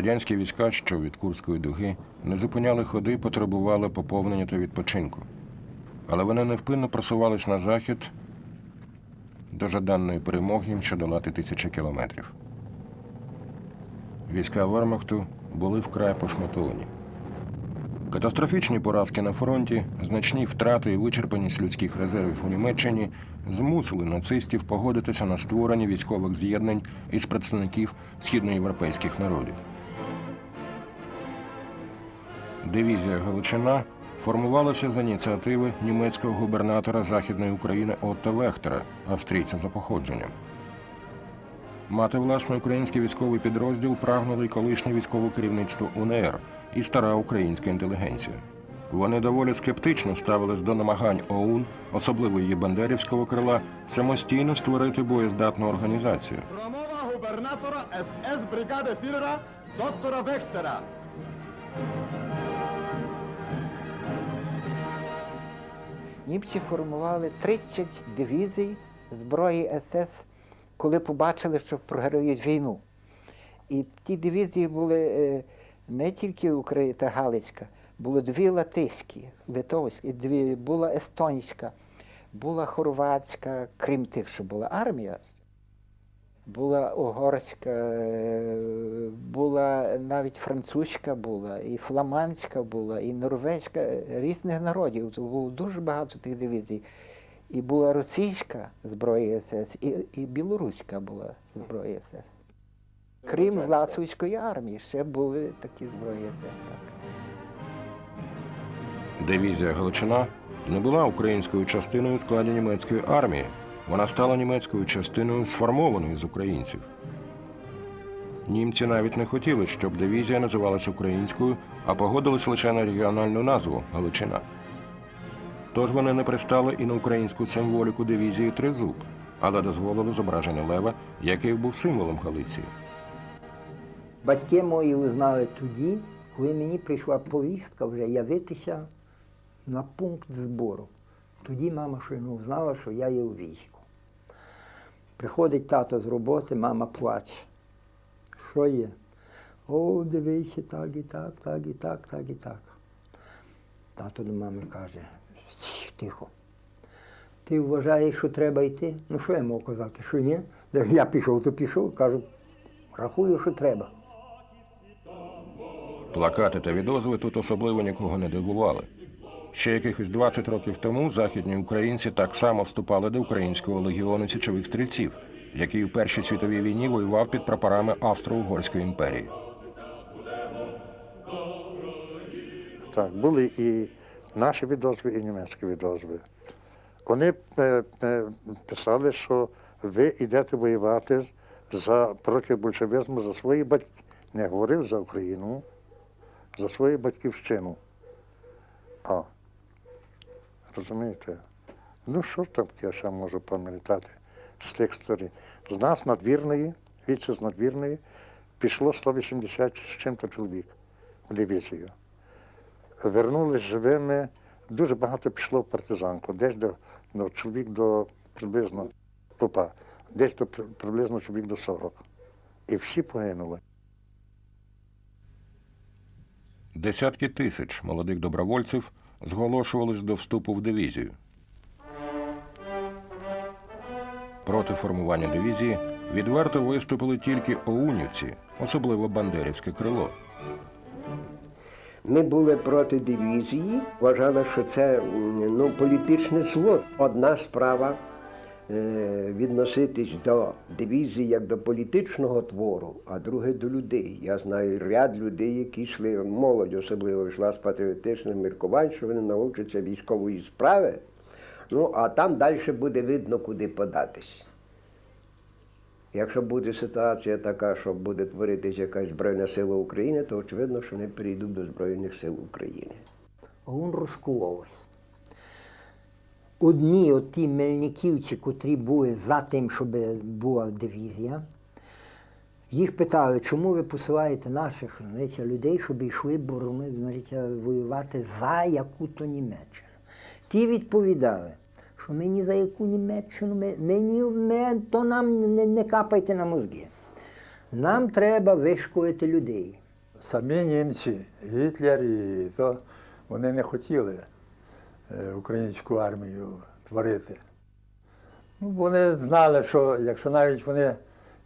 Радянські війська, що від Курської дуги, не зупиняли ходи, потребували поповнення та відпочинку. Але вони невпинно просувались на захід до жаданої перемоги, що долати тисячі кілометрів. Війська Вермахту були вкрай пошматовані. Катастрофічні поразки на фронті, значні втрати і вичерпаність людських резервів у Німеччині змусили нацистів погодитися на створення військових з'єднань із представників східноєвропейських народів. Дивізія Галичина формувалася за ініціативи німецького губернатора Західної України Отто Вехтера, австрійця за походженням. Мати власний український військовий підрозділ прагнуло й колишнє військове керівництво УНР і стара українська інтелігенція. Вони доволі скептично ставились до намагань ОУН, особливо її бандерівського крила, самостійно створити боєздатну організацію. Промова губернатора СС бригади фюрера доктора Вехтера. Німці формували 30 дивізій зброї СС, коли побачили, що програють війну. І ті дивізії були е, не тільки Україна та Галицька, було дві латиські, литовські, дві, була естонська, була хорватська, крім тих, що була армія. Була угорська, е, була навіть французька була, і фламандська була, і норвезька, різних народів. Було дуже багато тих дивізій. І була російська зброя СС, і, і білоруська була зброя СС. Крім Власовської армії, ще були такі зброї СС. Так. Дивізія Галичина не була українською частиною в складі німецької армії. Вона стала німецькою частиною, сформованою з українців. Німці навіть не хотіли, щоб дивізія називалася українською, а погодились лише на регіональну назву Галичина. Тож вони не пристали і на українську символіку дивізії Тризуб, але дозволили зображення лева, який був символом Галиції. Батьки мої узнали тоді, коли мені прийшла повістка вже явитися на пункт збору. Тоді мама ще не узнала, що я є у війську. Приходить тато з роботи, мама плаче. Що є? О, дивися, так і так, так і так, так і так. Тато до мами каже, тихо. Ти вважаєш, що треба йти? Ну що я можу казати, що ні? Я пішов, то пішов, кажу, рахую, що треба. Плакати та відозви тут особливо нікого не дивували. Ще якихось 20 років тому західні українці так само вступали до українського легіону січових стрільців, який у Першій світовій війні воював під прапорами Австро-Угорської імперії. Так, були і наші відозви, і німецькі відозви. Вони е, е, писали, що ви йдете воювати за, проти большевизму за свої батьки. Не говорив за Україну, за свою батьківщину. А, розумієте? Ну, що там я ще можу пам'ятати з тих сторін? З нас надвірної, віце з надвірної, пішло 180 з чим-то чоловік в дивізію вернулись живими. Дуже багато пішло в партизанку, десь до ну, чоловік до приблизно попа, десь до приблизно чоловік до 40. І всі погинули. Десятки тисяч молодих добровольців зголошувались до вступу в дивізію. Проти формування дивізії відверто виступили тільки оунівці, особливо бандерівське крило. Ми були проти дивізії, вважали, що це ну, політичне зло. Одна справа відноситись до дивізії як до політичного твору, а друге до людей. Я знаю ряд людей, які йшли, молодь особливо йшла з патріотичних міркувань, що вони навчаться військової справи. Ну, а там далі буде видно, куди податись. Якщо буде ситуація така, що буде творитись якась Збройна сила України, то очевидно, що вони перейдуть до Збройних сил України. ОУН розкололась. Одні от ті мельниківці, котрі були за тим, щоб була дивізія, їх питали, чому ви посилаєте наших знаєте, людей, щоб йшли борони, знаєте, воювати за яку-то Німеччину. Ті відповідали, що ми ні за яку Німеччину, ми, мені, ми, то нам не, не капайте на мозги. Нам треба вишколити людей. самі німці, Гітлер і то вони не хотіли українську армію творити. Ну, вони знали, що якщо навіть вони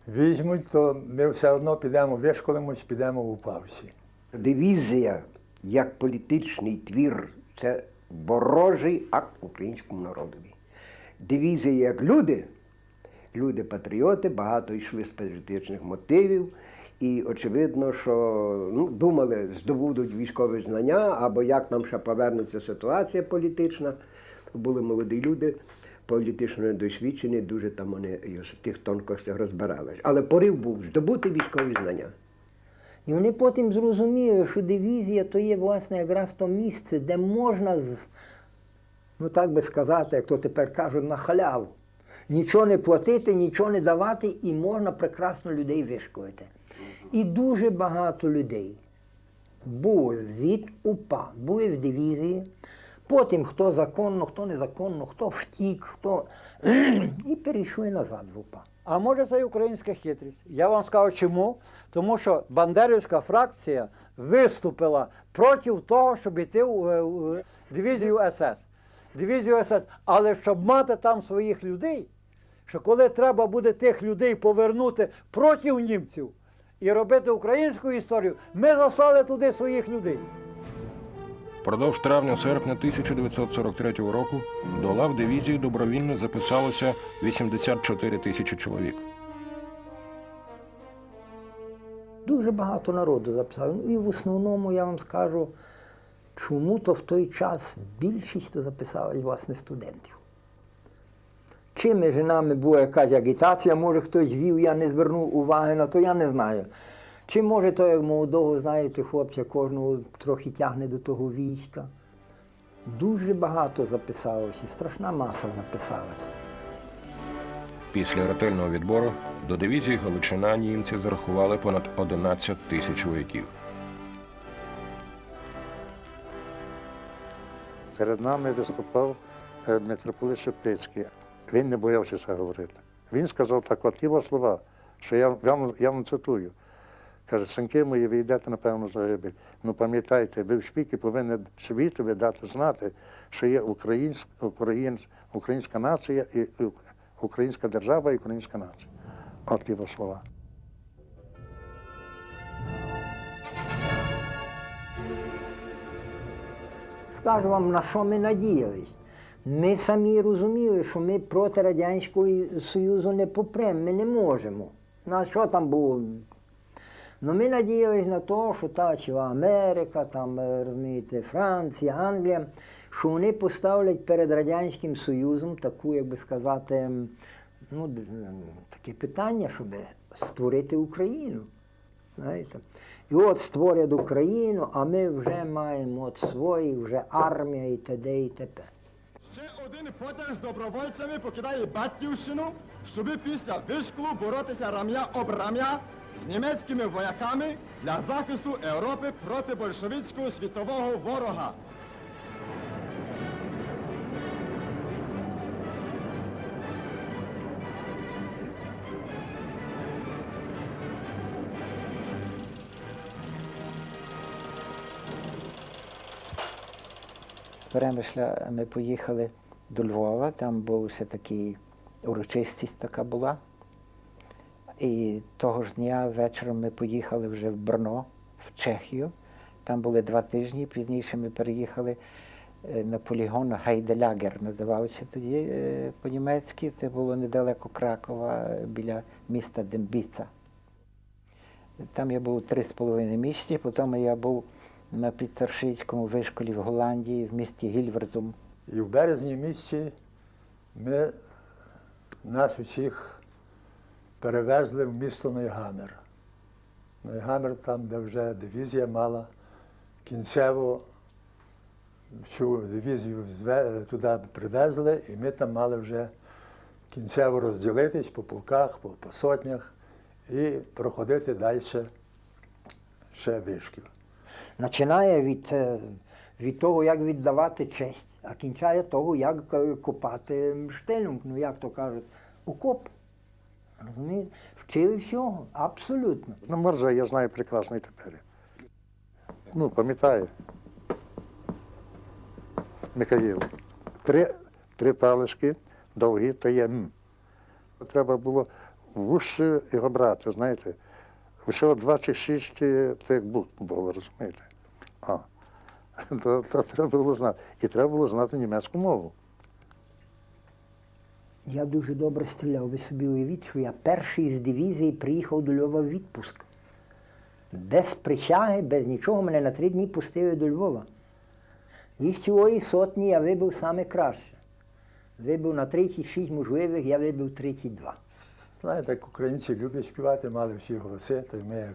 візьмуть, то ми все одно підемо вишколимось, підемо в упавсі. Дивізія як політичний твір це ворожий акт українському народові. Дивізія як люди, люди патріоти, багато йшли з патріотичних мотивів. І очевидно, що ну, думали, здобудуть військові знання, або як нам ще повернеться ситуація політична. Були молоді люди, політично недосвідчені, дуже там вони в тих тонкостях розбиралися. Але порив був здобути військові знання. І вони потім зрозуміли, що дивізія то є власне якраз то місце, де можна, ну так би сказати, як то тепер кажуть, на халяву. Нічого не платити, нічого не давати, і можна прекрасно людей вишколити. І дуже багато людей було від УПА, були в дивізії. Потім хто законно, хто незаконно, хто втік, хто і перейшли назад в УПА. А може це і українська хитрість? Я вам скажу чому. Тому що Бандерівська фракція виступила проти того, щоб йти в, е, дивізію СС. Дивізію СС. Але щоб мати там своїх людей, що коли треба буде тих людей повернути проти німців і робити українську історію, ми заслали туди своїх людей. Впродовж травня-серпня 1943 року до лав дивізії добровільно записалося 84 тисячі чоловік. Дуже багато народу записали. Ну, І в основному я вам скажу, чому то в той час більшість то записали власне студентів. Чи між нами була якась агітація, може хтось вів, я не звернув уваги на то, я не знаю. Чи може то, як молодого, знаєте, хлопця, кожного трохи тягне до того війська. Дуже багато записалося, страшна маса записалася. Після ретельного відбору до дивізії Галичина німці зарахували понад 11 тисяч вояків. Перед нами виступав е, митрополит Шептицький. Він не боявся це говорити. Він сказав так, от його слова, що я, вам- я вам цитую. Каже, синки мої, ви йдете, напевно, загибель. Ну пам'ятайте, ви в світі повинні світові дати знати, що є українська, українсь- українська нація, і українська держава і українська нація. От його слова. Скажу вам, на що ми надіялись. Ми самі розуміли, що ми проти Радянського Союзу не попремо, ми не можемо. На що там було? Ну ми надіялись на те, що та чи Америка, там, е, розумієте, Франція, Англія, що вони поставлять перед Радянським Союзом таку, як би сказати, ну, таке питання, щоб створити Україну. Знаєте? І от створять Україну, а ми вже маємо от свої, вже армія і т.д. і т.п. Один потяг з добровольцями покидає Батьківщину, щоби після вишколу боротися рам'я об рам'я з німецькими вояками для захисту Європи проти большевицького світового ворога. Перемишля ми поїхали до Львова, там був ще такий урочистість така була. І того ж дня вечором ми поїхали вже в Брно, в Чехію. Там були два тижні. Пізніше ми переїхали е, на полігон Гайделягер, називався тоді е, по-німецьки. Це було недалеко Кракова, біля міста Дембіца. Там я був три з половиною місяці, потім я був на підстаршицькому вишколі в Голландії, в місті Гільверзум. І в березні місяці ми нас усіх перевезли в місто Нойгамер. Нойгамер там, де вже дивізія мала кінцево всю дивізію туди привезли, і ми там мали вже кінцево розділитись по полках, по, по сотнях і проходити далі ще вишків. Починає від, е, від того, як віддавати честь, а кінчає того, як е, копати штельнунг, ну як то кажуть, окоп. Розумієте? Вчили всього, абсолютно. Ну, може, я знаю прекрасно і тепер. ну, пам'ятає. Михаїл. Три, три палички довгі та є. Треба було вужче його брати, знаєте. Всього два чи шість е, тих букв було, розумієте? А. То, то треба було знати. І треба було знати німецьку мову. Я дуже добре стріляв. Ви собі уявіть, що я перший з дивізії приїхав до Львова в відпуск. Без присяги, без нічого мене на три дні пустили до Львова. Із цілої сотні я вибив саме краще. Вибив на 36 можливих, я вибив 32. Знаєте, як українці люблять співати, мали всі голоси, то й ми як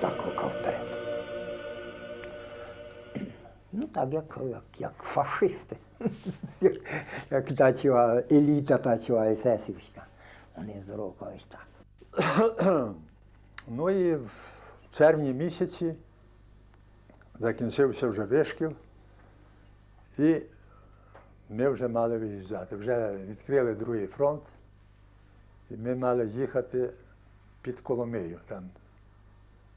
Так, рука вперед. Ну так, як, як, як фашисти. як, як та чува, еліта та чува есесівська. Вони здорово ось так. Ну і в червні місяці закінчився вже вишкіл, і ми вже мали виїжджати. Вже відкрили другий фронт, і ми мали їхати під Коломию там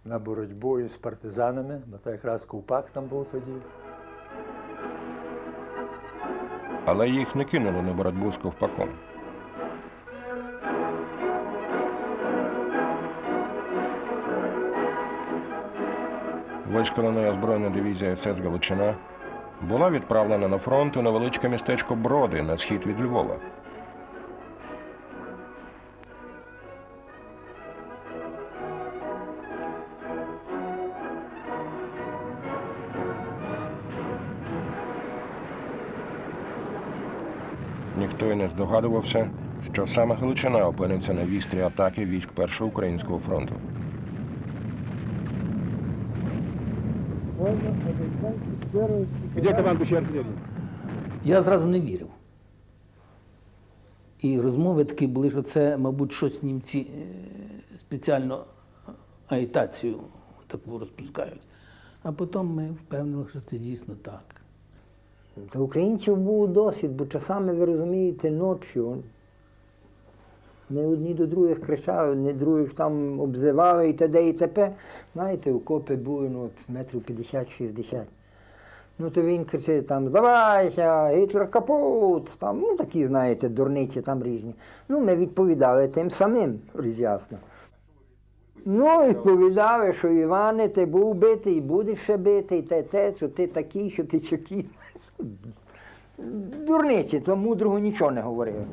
на боротьбу із партизанами, бо то якраз Ковпак там був тоді. Але їх не кинули на боротьбу з ковпаком. Вишколена і озброєна дивізія СС Галичина була відправлена на фронт у невеличке містечко Броди на схід від Львова. Ніхто й не здогадувався, що саме Галичина опиниться на вістрі атаки військ Першого українського фронту. Где командующий артиллерией? Я зразу не вірив. І розмови такі були, що це, мабуть, щось німці е, спеціально агітацію таку розпускають. А потім ми впевнили, що це дійсно так. Та українців був досвід, бо часами, ви розумієте, ночі. Он, Не одні до других кричали, не других там обзивали і т.д. і т.п. Знаєте, окопи були ну, от, метрів 50-60. Ну, то він кричить там, здавайся, Гітлер капут, там, ну такі, знаєте, дурниці там різні. Ну, ми відповідали тим самим, роз'ясно. Ну, відповідали, що Іване, ти був битий, будеш ще битий, те, те, що ти такий, що ти чакий. Дурниці, то мудрого нічого не говорили.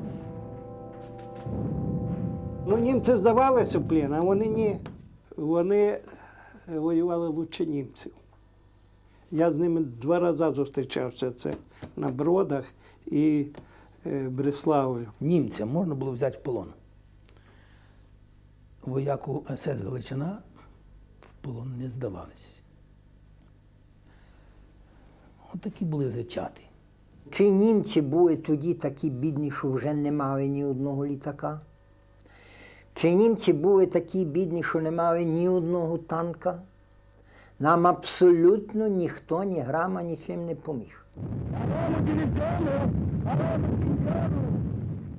Ну, німці здавалися в плен, а вони ні. Вони воювали лучше німців. Я з ними два рази зустрічався це на Бродах і е, Бреславі. Німця можна було взяти в полон. Вояку СС Галичина в полон не здавалися. От були зачати. Чи німці були тоді такі бідні, що вже не мали ні одного літака? Чи німці були такі бідні, що не мали ні одного танка? Нам абсолютно ніхто ні грама нічим не поміг.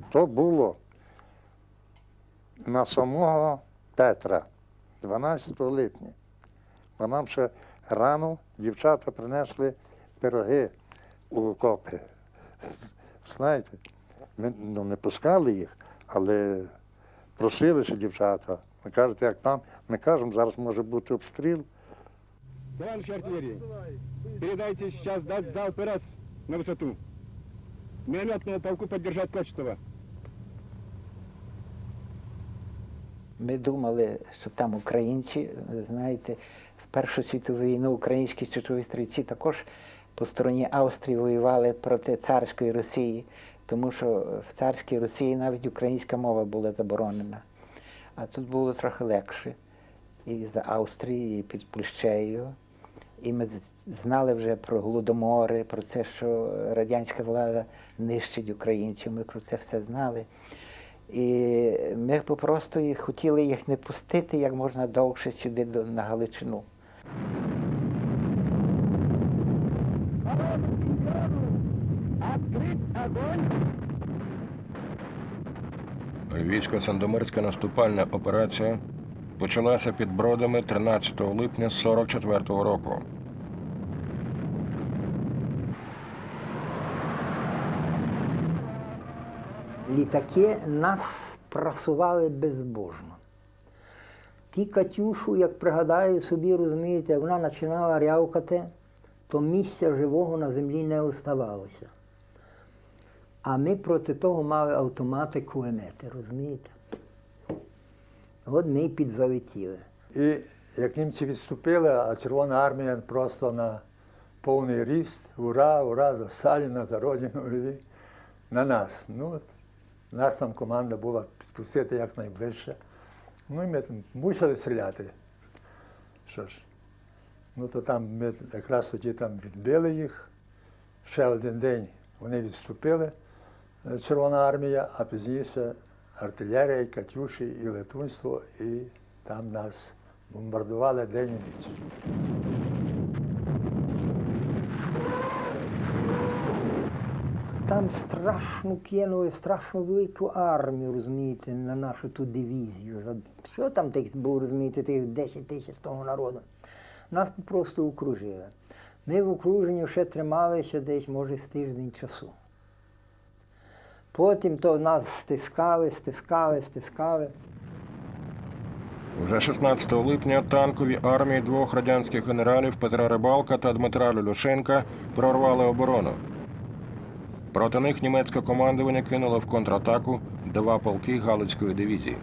То було на самого Петра, 12 липня. Бо нам ще рано дівчата принесли пироги у окопи. Знаєте, ми ну, не пускали їх, але просилися дівчата. Ми кажуть, як там, ми кажемо, зараз може бути обстріл. Товарищ артиллерии, передайте сейчас дать залп раз на высоту. Минометному полку поддержать Кочетова. Ми думали, що там українці, знаєте, в Першу світову війну українські січові стрільці також по стороні Австрії воювали проти царської Росії, тому що в царській Росії навіть українська мова була заборонена. А тут було трохи легше. І за Австрією, і під Польщею. І ми знали вже про голодомори, про це, що радянська влада нищить українців. Ми про це все знали. І ми попросту їх- хотіли їх не пустити як можна довше сюди на Галичину. Львівсько-Сандомирська наступальна операція почалася під Бродами 13 липня 44-го року. Літаки нас прасували безбожно. Ті Катюшу, як пригадаю собі, розумієте, як вона починала рявкати, то місця живого на землі не оставалося. А ми проти того мали автомати кулемети, розумієте? От ми й підзалетіли. І як німці відступили, а Червона армія просто на повний ріст, ура, ура, за Сталіна, за Родину, і на нас. Ну, нас там команда була підпустити якнайближче. Ну і ми там мусили стріляти. Що ж, ну то там ми якраз тоді там відбили їх. Ще один день вони відступили, Червона армія, а пізніше артилерія, Катюші, і летунство, і там нас бомбардували день і ніч. Там страшно кинули, страшно велику армію, розумієте, на нашу ту дивізію. Що там тих було, розумієте, тих 10 тисяч того народу. Нас просто окружили. Ми в окруженні ще трималися десь, може, з тиждень часу. Потім то нас стискали, стискали, стискали. Вже 16 липня танкові армії двох радянських генералів Петра Рибалка та Дмитра Люлюшенка прорвали оборону. Проти них німецьке командування кинуло в контратаку два полки Галицької дивізії.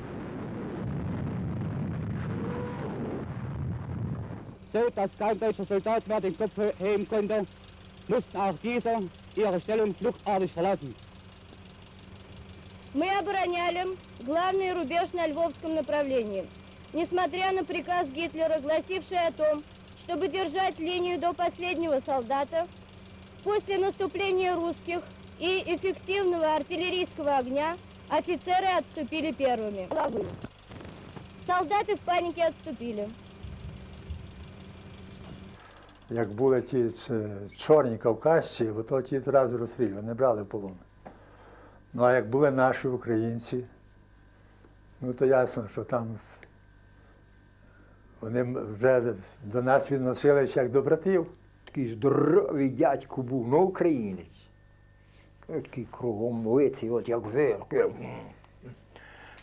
So dass kein deutscher Soldat mehr den Kopf heben konnte, mussten auch diese ihre Stellung fluchtartig verlassen. Мы обороняли главный рубеж на Львовском направлении. Несмотря на приказ Гитлера, гласивший о том, чтобы держать линию до последнего солдата, после наступления русских и эффективного артиллерийского огня офицеры отступили первыми. Солдаты в панике отступили. Як були ті ц- чорні кавказці, бо то ті одразу розстрілювали, не брали в полон. Ну а як були наші українці, ну то ясно, що там вони вже до нас відносилися як до братів. Такий здоровий дядько був, ну українець. Такий кругом лиці, от як вилки.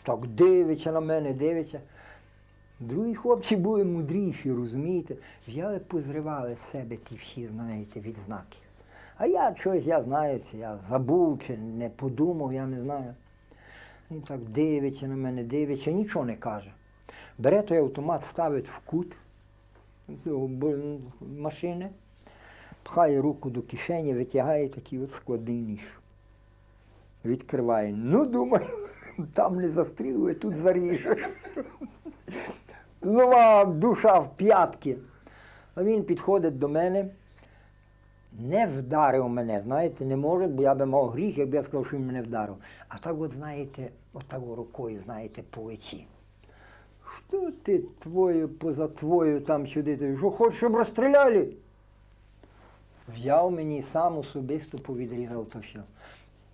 Так дивиться на мене, дивиться. Другі хлопці були мудріші, розумієте? Взяли, позривали з себе ті всі, знаєте, відзнаки. А я щось, я знаю, чи я забув, чи не подумав, я не знаю. Він так дивиться на мене, дивиться, нічого не каже. Бере той автомат, ставить в кут машини, пхає руку до кишені, витягає такий от складний. Відкриває. Ну, думаю, там не застрілює, тут заріже. Знову душа в п'ятки. А він підходить до мене, не вдарив мене, знаєте, не може, бо я би мав гріх, якби я сказав, що він мене вдарив. А так от, знаєте, отак от рукою, знаєте, по лиці. Що ти твою, поза твою там сюди, ти що хочеш, щоб розстріляли? Взяв мені сам особисто повідрізав то все.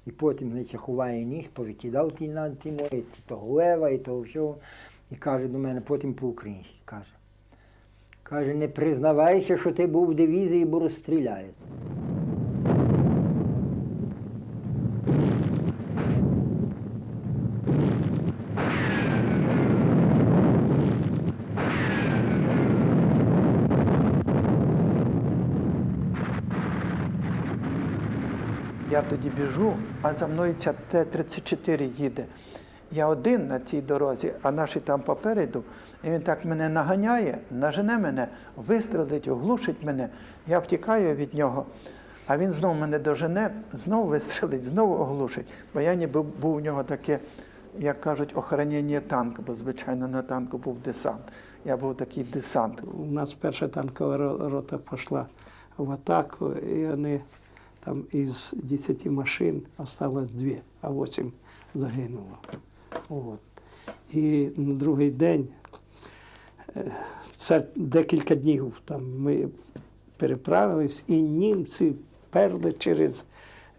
І потім значить, ховає ніж, повикидав ті на ті мої, того лева і того всього. І каже до мене, потім по-українськи каже. Каже, не признавайся, що ти був в дивізії, бо розстріляють. Я тоді біжу, а за мною ця Т-34 їде. Я один на цій дорозі, а наші там попереду. І він так мене наганяє, нажене мене, вистрелить, оглушить мене. Я втікаю від нього. А він знову мене дожене, знову вистрелить, знову оглушить. Бо я ніби був у нього таке, як кажуть, охоронення танку, бо звичайно на танку був десант. Я був такий десант. У нас перша танкова рота пішла в атаку, і вони там із 10 машин осталось дві, а 8 загинуло. От. І на другий день, е, це декілька днів там ми переправились, і німці перли через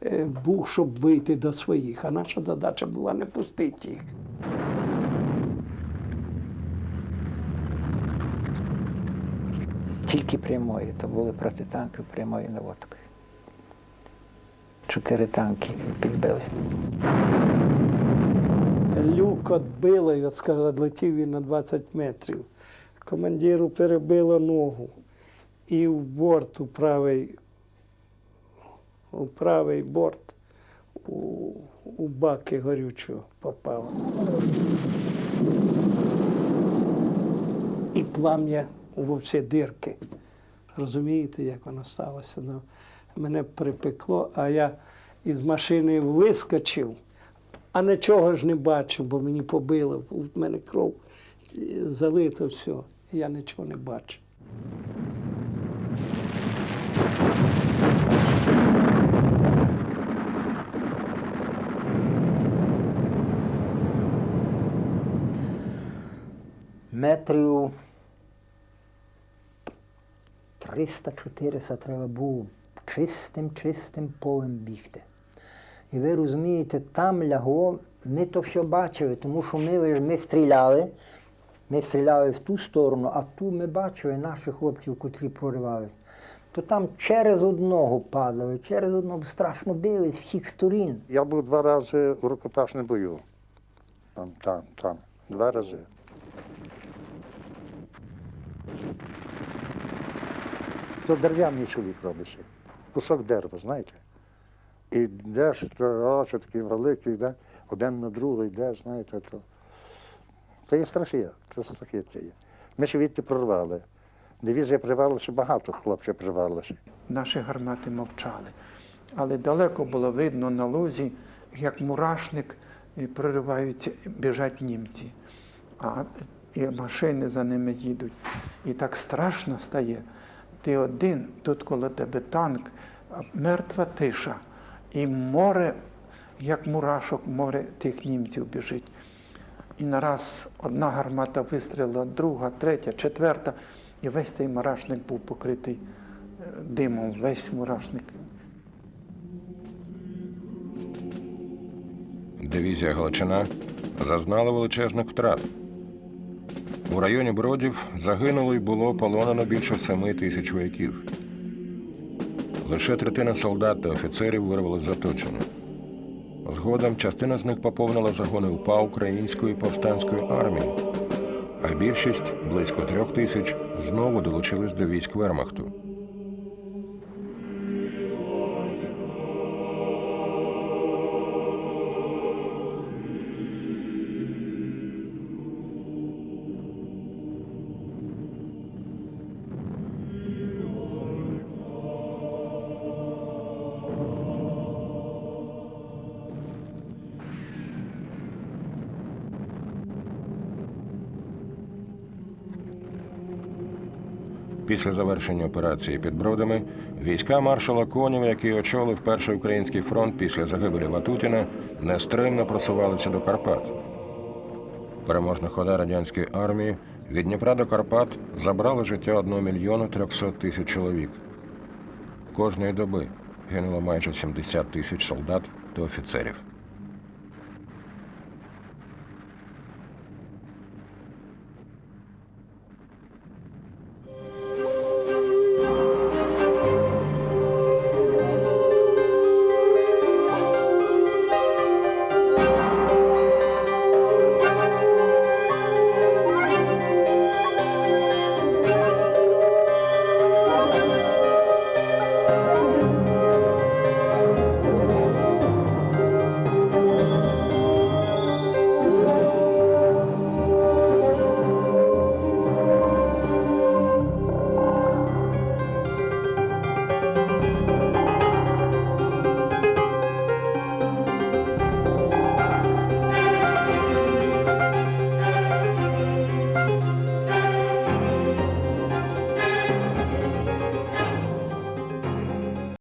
е, Буг, щоб вийти до своїх. А наша задача була не пустити їх. Тільки прямої, то були протитанки прямої наводкою. Чотири танки підбили. Люк відбило, от сказав, відлетів він на 20 метрів. Командиру перебило ногу. І в борт, у правий, у правий борт, у, у баки горючого попало. І плам'я во всі дирки. Розумієте, як воно сталося? Ну, мене припекло, а я із машини вискочив, а нічого ж не бачив, бо мені побило. У мене кров е, залито все. Я нічого не бачив. метрів 300-400 треба було чистим, чистим полем бігти. І ви розумієте, там лягло, ми то все бачили, тому що ми, ми стріляли, ми стріляли в ту сторону, а ту ми бачили наших хлопців, котрі проривались. То там через одного падали, через одного страшно били з всіх сторін. Я був два рази у рукопашному бою. Там, там, там. Два рази. То дерев'яний чоловік робиться. Кусок дерева, знаєте? І йдеш, то очі такі великі, йде, один на другий йде, знаєте, то. То є страхи, це страхіття є. Ми ще відти прорвали. Дивізія привалася, багато хлопців привалося. Наші гармати мовчали. Але далеко було видно на лузі, як мурашник і прориваються, біжать німці. А і машини за ними їдуть. І так страшно стає. Ти один, тут коло тебе танк, мертва тиша. І море, як мурашок, море тих німців біжить. І нараз одна гармата вистрілила, друга, третя, четверта, і весь цей мурашник був покритий е, димом, весь мурашник. Дивізія Галичина зазнала величезних втрат. У районі Бродів загинуло і було полонено більше семи тисяч вояків. Лише третина солдат та офіцерів вирвали з оточення. Згодом частина з них поповнила загони УПА Української повстанської армії, а більшість близько трьох тисяч знову долучились до військ Вермахту. Після завершення операції під Бродами війська маршала Конєва, який очолив перший український фронт після загибелі Ватутіна, нестримно просувалися до Карпат. Переможна хода радянської армії від Дніпра до Карпат забрала життя 1 мільйона 300 тисяч чоловік. Кожної доби гинуло майже 70 тисяч солдат та офіцерів.